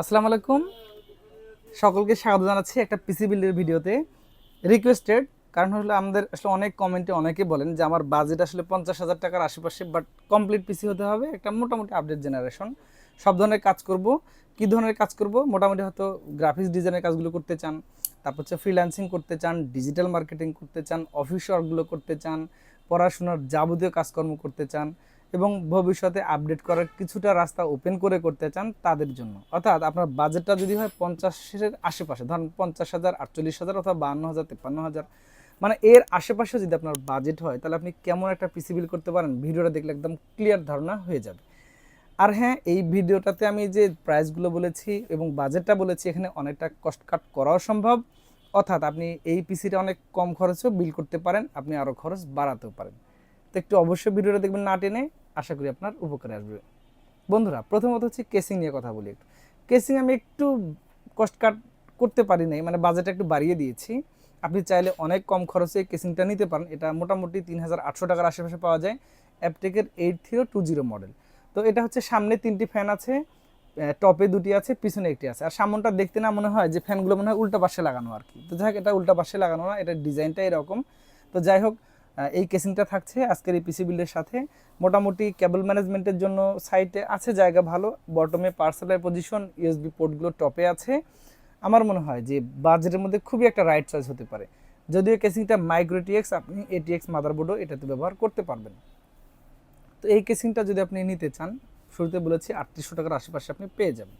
আসসালামু আলাইকুম। সকলকে স্বাগত জানাচ্ছি একটা পিসি বিল্ডের ভিডিওতে। রিকোয়েস্টেড কারণ হলো আমাদের আসলে অনেক কমেন্টে অনেকে বলেন যে আমার বাজেট আসলে পঞ্চাশ হাজার টাকার আশেপাশে বাট কমপ্লিট পিসি হতে হবে একটা মোটামুটি আপডেট জেনারেশন সব ধরনের কাজ করব। কি ধরনের কাজ করব? মোটামুটি হয়তো গ্রাফিক্স ডিজাইনের কাজগুলো করতে চান, তারপর হচ্ছে ফ্রিল্যান্সিং করতে চান ডিজিটাল মার্কেটিং করতে চান অফিস ওয়ার্কগুলো করতে চান পড়াশোনার যাবতীয় কাজকর্ম করতে চান এবং ভবিষ্যতে আপডেট করার কিছুটা রাস্তা ওপেন করে করতে চান তাদের জন্য। অর্থাৎ আপনার বাজেটটা যদি হয় পঞ্চাশের আশেপাশে, ধরেন পঞ্চাশ হাজার, আটচল্লিশ হাজার অথবা বান্ন হাজার, তেপ্পান্ন হাজার মানে এর আশেপাশে যদি আপনার বাজেট হয় তাহলে আপনি কেমন একটা পিসি বিল করতে পারেন, ভিডিওটা দেখলে একদম ক্লিয়ার ধারণা হয়ে যাবে। আর হ্যাঁ এই ভিডিওটাতে আমি যে প্রাইসগুলো বলেছি এবং বাজেটটা বলেছি, এখানে অনেকটা কষ্ট কাট করাও সম্ভব। অর্থাৎ আপনি এই পিসিটা অনেক কম খরচেও বিল করতে পারেন, আপনি আরও খরচ বাড়াতেও পারেন। তো একটু অবশ্যই ভিডিওটা দেখবেন না টেনে, আশা করি আপনার উপকারে আসবে। বন্ধুরা, প্রথমত হচ্ছে কেসিং নিয়ে কথা বলি একটু। কেসিং আমি একটু কষ্ট কাট করতে পারি নাই মানে বাজেটটা একটু বাড়িয়ে দিয়েছি। আপনি চাইলে অনেক কম খরচে কেসিংটা নিতে পারেন, এটা মোটামুটি তিন হাজার আটশো টাকার আশেপাশে পাওয়া যায় অ্যাপটেকের eight three two zero model তো এটা হচ্ছে সামনে তিনটি ফ্যান আছে টপে দুটি আছে, পিছনে একটি আছে। আর সামনটা দেখতে না মনে হয় যে ফ্যানগুলো মনে হয় উল্টা পাশে লাগানো আর কি। তো যাই হোক, এটা উল্টা পাশে লাগানো না, এটা ডিজাইনটা এরকম। তো যাই হোক এই কেসিংটা থাকছে আজকের এই পিসি বিল্ডের সাথে। মোটামুটি কেবল ম্যানেজমেন্টের জন্য সাইটে আছে, জায়গা ভালো। বটমে পার্সেলের পজিশন ইউএসবি পোর্টগুলো টপে আছে। আমার মনে হয় যে বাজেটের মধ্যে খুবই একটা রাইট চয়েস হতে পারে। যদিও কেসিংটা মাইক্রো টিএক্স আপনি এটিএক্স মাদারবোর্ডও এটাতে ব্যবহার করতে পারবেন। তো এই কেসিংটা যদি আপনি নিতে চান শুরুতে বলেছি আটত্রিশশো টাকার আশেপাশে আপনি পেয়ে যাবেন।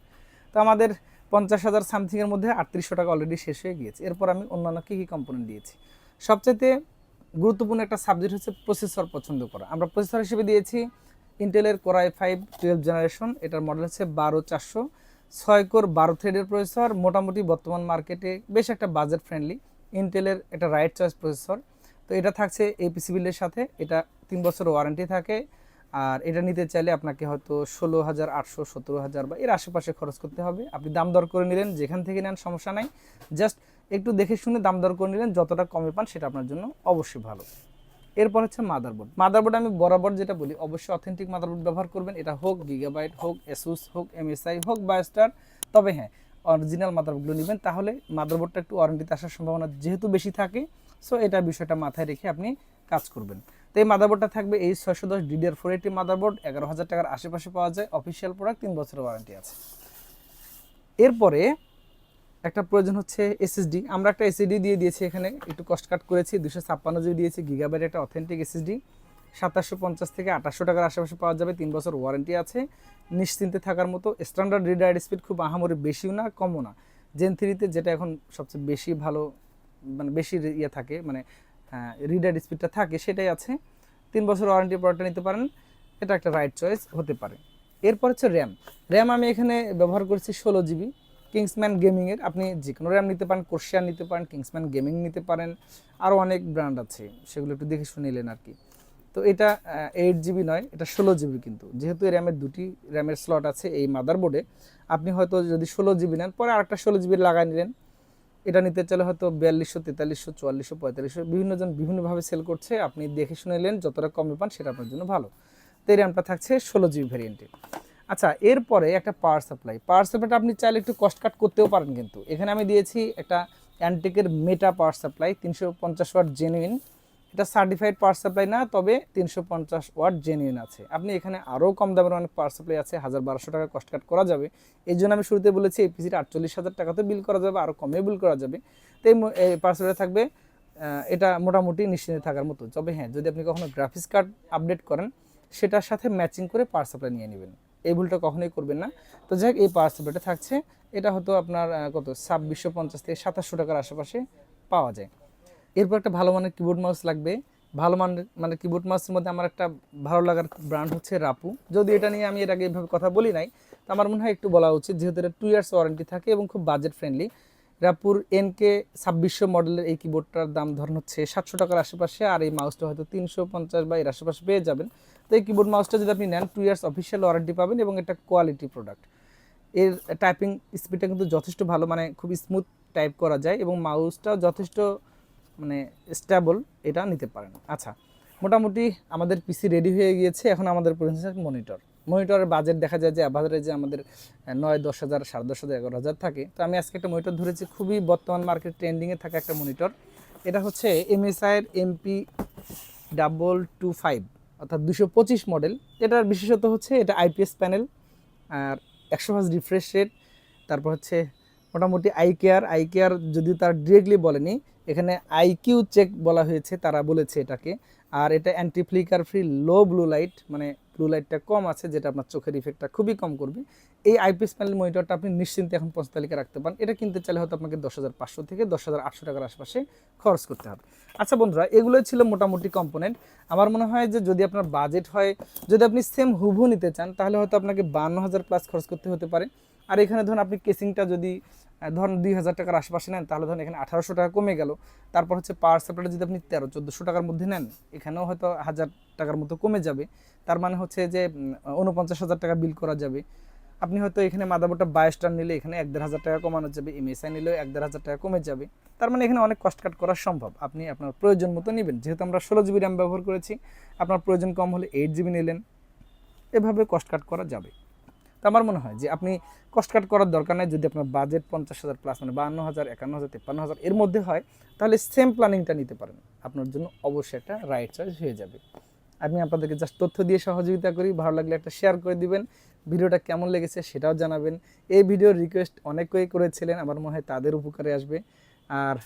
তো আমাদের পঞ্চাশ হাজার সামথিংয়ের মধ্যে আটত্রিশশো টাকা অলরেডি শেষ হয়ে গিয়েছে। এরপর আমি অন্যান্য কী কী কম্পোনেন্ট দিয়েছি? সবচাইতে গুরুত্বপূর্ণ একটা সাবজেক্ট হচ্ছে প্রসেসর পছন্দ করা। আমরা প্রসেসর হিসেবে দিয়েছি ইন্টেলের core i five twelve generation এটার মডেল হচ্ছে বারো চারশো। ছয় কোর বারো থ্রেডের প্রসেসর মোটামুটি বর্তমান মার্কেটে বেশ একটা বাজেট ফ্রেন্ডলি ইন্টেলের একটা রাইট চয়েস প্রসেসর তো এটা থাকছে এই পিসি বিলের সাথে। এটা তিন বছর ওয়ারেন্টি থাকে। আর এটা নিতে চাইলে আপনাকে হয়তো ষোলো হাজার, আটশো, সতেরো হাজার বা এর আশেপাশে খরচ করতে হবে। আপনি দাম দর করে নিলেন, যেখান থেকে নেন সমস্যা নাই। জাস্ট একটু দেখে শুনে দাম দর করে নিলেন, যতটা কমে পান সেটা আপনার জন্য অবশ্যই ভালো। এরপর হচ্ছে মাদারবোর্ড মাদারবোর্ড আমি বরাবর যেটা বলি, অবশ্যই অথেন্টিক মাদারবোর্ড ব্যবহার করবেন। এটা হোক গিগাবাইট হোক এসুস হোক এমএসআই হোক বায়োস্টার তবে হ্যাঁ অরিজিনাল মাদারবোর্ডগুলো নেবেন। তাহলে মাদারবোর্ডটা একটু ওয়ারেন্টিতে আসার সম্ভাবনা যেহেতু বেশি থাকে সো এটা বিষয়টা মাথায় রেখে আপনি কাজ করবেন। তো এই মাদারবোর্ডটা থাকবে এই ছয়শো দশ ডিডিআর ফোর এইটি মাদারবোর্ড এগারো হাজার টাকার আশেপাশে পাওয়া যায়। অফিসিয়াল প্রোডাক্ট তিন বছরের ওয়ারেন্টি আছে। এরপরে একটা প্রয়োজন হচ্ছে এসএসডি আমরা একটা এসএসডি দিয়ে দিয়েছি এখানে, একটু কষ্ট কাট করেছি দুশো ছাপ্পান্ন জিবি দিয়েছি গিগাবাইট একটা অথেন্টিক এসএসডি সাতাশশো পঞ্চাশ থেকে আঠাশশো টাকার আশেপাশে পাওয়া যাবে, তিন বছর ওয়ারেন্টি আছে। নিশ্চিন্তে থাকার মতো স্ট্যান্ডার্ড রিডার স্পিড খুব আহামরি বেশিও না, কমও না। জেন থ্রিতে যেটা এখন সবচেয়ে বেশি ভালো মানে বেশি ইয়ে থাকে মানে রিডার স্পিডটা থাকে, সেটাই আছে। তিন বছর ওয়ারেন্টি প্রোডাক্টটা নিতে পারেন, এটা একটা রাইট চয়েস হতে পারে। এরপর হচ্ছে র্যাম র্যাম আমি এখানে ব্যবহার করছি ষোলো জিবি কিংসম্যান গেমিংয়ের আপনি যে কোনো র্যাম নিতে পারেন কোর্সিয়ার নিতে পারেন কিংসম্যান গেমিং নিতে পারেন আরও অনেক ব্র্যান্ড আছে, সেগুলো একটু দেখে শুনে নিলেন আর কি। তো এটা এইট জিবি নয়, এটা ষোলো জিবি কিন্তু। যেহেতু এই র্যামের দুটি র্যামের স্লট আছে এই মাদারবোর্ডে আপনি হয়তো যদি ষোলো জিবি নেন, পরে আরেকটা ষোলো জিবি লাগাই নিলেন এটা নিতে চাইলে হয়তো বিয়াল্লিশশো, তেতাল্লিশশো, চুয়াল্লিশশো, পঁয়তাল্লিশশো বিভিন্নজন বিভিন্নভাবে সেল করছে। আপনি দেখে শুনে নিলেন, যতটা কমে পান সেটা আপনার জন্য ভালো। তো এই র্যামটা থাকছে ষোলো জিবি ভ্যারিয়েন্টে আচ্ছা এরপরে একটা পাওয়ার সাপ্লাই পাওয়ার সাপ্লাইটা আপনি চাইলে একটু কস্ট কাট করতেও পারেন কিন্তু। এখানে আমি দিয়েছি একটা অ্যান্টিকের মেটা পাওয়ার সাপ্লাই তিনশো পঞ্চাশ ওয়াট জেনুইন এটা সার্টিফাইড পাওয়ার সাপ্লাই না, তবে তিনশো পঞ্চাশ ওয়াট জেনুইন আছে। আপনি এখানে আরও কম দামের অনেক পাওয়ার সাপ্লাই আছে, হাজার বারোশো টাকা কস্ট কাট করা যাবে। এই জন্য আমি শুরুতে বলেছি এই পিসিটা আটচল্লিশ হাজার টাকাতে বিল করা যাবে, আরও কমে বিল করা যাবে। তো এই পাওয়ার সাপ্লাই থাকবে এটা মোটামুটি নিশ্চিন্তে থাকার মতো। তবে হ্যাঁ যদি আপনি কখনো গ্রাফিক্স কার্ড আপডেট করেন, সেটার সাথে ম্যাচিং করে পাওয়ার সাপ্লাই নিয়ে নেবেন। এই ভুলটা কখনোই করবেন না। তো যাই হোক, এই পাওয়ার সাপ্লাইটা থাকছে। এটা হয়তো আপনার কত? ছাব্বিশশো পঞ্চাশ থেকে সাতাশশো টাকার আশেপাশে পাওয়া যায়। এরপর একটা ভালো মানের কিবোর্ড মাউস লাগবে। ভালো মানের মানে কিবোর্ড মাউসের মধ্যে আমার একটা ভালো লাগার ব্র্যান্ড হচ্ছে রাপু। যদি এটা নিয়ে আমি এর আগে এভাবে কথা বলি নাই, তো আমার মনে হয় একটু বলা উচিত, যেহেতু এটা টু ইয়ার্স ওয়ারেন্টি থাকে এবং খুব বাজেট ফ্রেন্ডলি রাপুর এনকে ছাব্বিশশো মডেলের এই কিবোর্ডটার দাম ধরুন হচ্ছে সাতশো টাকার আশেপাশে, আর এই মাউসটা হয়তো তিনশো পঞ্চাশ বা এর আশেপাশে পেয়ে যাবেন। তো এই কিবোর্ড মাউসটা যদি আপনি নেন টু ইয়ার্স অফিসিয়াল ওয়ারেন্টি পাবেন এবং এটা কোয়ালিটি প্রোডাক্টের টাইপিং স্পিডটা কিন্তু যথেষ্ট ভালো মানে খুব স্মুথ টাইপ করা যায় এবং মাউসটাও যথেষ্ট মানে স্টেবল এটা নিতে পারেন। আচ্ছা মোটামুটি আমাদের পিসি রেডি হয়ে গিয়েছে, এখন আমাদের প্রয়োজন মনিটর মনিটরের বাজেট দেখা যায় যে যে আমাদের নয় দশ হাজার, সাড়ে দশ হাজার, এগারো হাজার থাকে। তো আমি আজকে একটা মনিটর ধরেছি, খুবই বর্তমান মার্কেট ট্রেন্ডিংয়ে থাকা একটা মনিটর এটা হচ্ছে এমএসআইয়ের এমপি ডাবল টু ফাইভ অর্থাৎ দুশো পঁচিশ মডেল এটার বিশেষত হচ্ছে এটা আইপিএস প্যানেল আর একশো হাজ রিফ্রেশ রেট তারপর হচ্ছে মোটামুটি আই কেয়ার আই কেয়ার যদিও তার ডিরেক্টলি বলেনি এখানে আইকিউ চেক বলা হয়েছে, তারা বলেছে এটাকে। আর এটা anti flicker free low blue light মানে ব্লু লাইটটা কম আছে, যেটা আপনার চোখের ইফেক্টটা খুবই কম করবে। এই আইপিএস প্যানেল মনিটরটা আপনি নিশ্চিন্তে এখন পঞ্চ তালিকা রাখতে পারেন। এটা কিনতে চাইলে হয়তো আপনাকে দশ হাজার পাঁচশো থেকে দশ হাজার আটশো টাকার আশপাশে খরচ করতে হবে। আচ্ছা বন্ধুরা, এগুলোই ছিল মোটামুটি কম্পোনেন্ট আমার মনে হয় যে যদি আপনার বাজেট হয়, যদি আপনি সেম হুভু নিতে চান, তাহলে হয়তো আপনাকে বান্ন হাজার প্লাস খরচ করতে হতে পারে। আর এখানে ধরুন আপনি কেসিংটা যদি ধরুন দুই হাজার টাকার আশেপাশে নেন, তাহলে ধরুন এখানে আঠারোশো টাকা কমে গেল। তারপর হচ্ছে পাওয়ার সাপ্লাইটা যদি আপনি তেরো, চোদ্দোশো টাকার মধ্যে নেন, এখানেও হয়তো হাজার টাকার মতো কমে যাবে। তার মানে হচ্ছে যে উনপঞ্চাশ হাজার টাকা বিল করা যাবে। আপনি হয়তো এখানে মাদাবোর্ডটা বাইশ টান নিলে এখানে এক দেড় হাজার টাকা কমানো যাবে, এমএসআই নিলেও এক দেড় হাজার টাকা কমে যাবে। তার মানে এখানে অনেক কষ্ট কাট করা সম্ভব। আপনি আপনার প্রয়োজন মতো নেবেন। যেহেতু আমরা ষোলো জিবি র্যাম ব্যবহার করেছি, আপনার প্রয়োজন কম হলে এইট জিবি নিলেন। এভাবে কষ্ট কাট করা যাবে। তো আমার মনে হয় যে আপনি কষ্ট কাট করার দরকার নেই, যদি আপনার বাজেট পঞ্চাশ হাজার প্লাস মানে বান্ন হাজার, একান্ন হাজার, তেপ্পান্ন হাজার, এর মধ্যে হয়, তাহলে সেম প্ল্যানিংটা নিতে পারেন। আপনার জন্য অবশ্যই একটা রাইট চয়েস হয়ে যাবে। আমি আপনাদেরকে জাস্ট তথ্য দিয়ে সহযোগিতা করি, ভালো লাগলে একটা শেয়ার করে দিবেন। ভিডিওটা কেমন লেগেছে সেটাও জানাবেন। এই ভিডিওর রিকোয়েস্ট অনেকেই করেছিলেন, আমার মনে হয় তাদের উপকারে আসবে। আর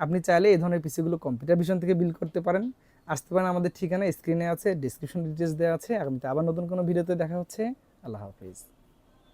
আপনি চাইলে এই ধরনের পিসিগুলো কম্পিউটার ভিশন থেকে বিল করতে পারেন। আসতে পারেন, আমাদের ঠিকানা স্ক্রিনে আছে ডিসক্রিপশন ডিটেলস দেওয়া আছে। আগামীতে আবার নতুন কোনো ভিডিওতে দেখা হচ্ছে। আল্লাহ হাফিজ।